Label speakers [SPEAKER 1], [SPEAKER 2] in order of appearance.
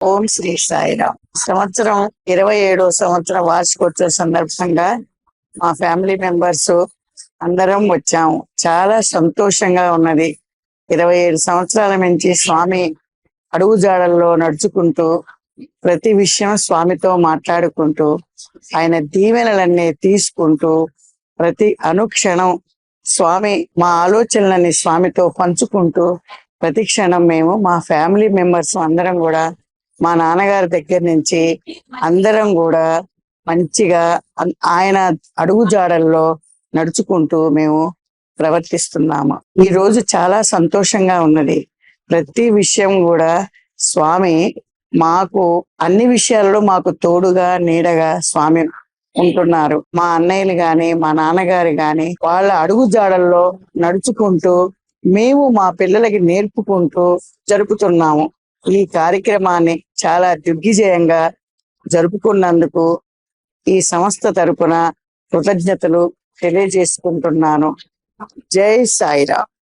[SPEAKER 1] ఓం శ్రీ సాయిరామ్. సంవత్సరం ఇరవై ఏడో సంవత్సరం వార్షికోత్సవ సందర్భంగా మా ఫ్యామిలీ మెంబర్స్ అందరం వచ్చాము. చాలా సంతోషంగా ఉన్నది. ఇరవై ఏడు సంవత్సరాల నుంచి స్వామి అడుగుజాడల్లో నడుచుకుంటూ ప్రతి విషయం స్వామితో మాట్లాడుకుంటూ ఆయన దీవెనలన్నీ తీసుకుంటూ ప్రతి అనుక్షణం స్వామి మా ఆలోచనలని స్వామితో పంచుకుంటూ ప్రతి క్షణం మేము మా ఫ్యామిలీ మెంబర్స్ అందరం కూడా మా నాన్నగారి దగ్గర నుంచి అందరం కూడా మంచిగా ఆయన అడుగు జాడల్లో నడుచుకుంటూ మేము ప్రవర్తిస్తున్నాము. ఈ రోజు చాలా సంతోషంగా ఉన్నది. ప్రతి విషయం కూడా స్వామి మాకు అన్ని విషయాల్లో మాకు తోడుగా నీడగా స్వామి ఉంటున్నారు. మా అన్నయ్యలు గాని మా నాన్నగారు గాని వాళ్ళ అడుగు జాడల్లో నడుచుకుంటూ మేము మా పిల్లలకి నేర్పుకుంటూ జరుపుతున్నాము. ఈ కార్యక్రమాన్ని చాలా దిగ్విజయంగా జరుపుకున్నందుకు ఈ సంస్థ తరపున కృతజ్ఞతలు తెలియజేసుకుంటున్నాను. జై సాయిరామ్.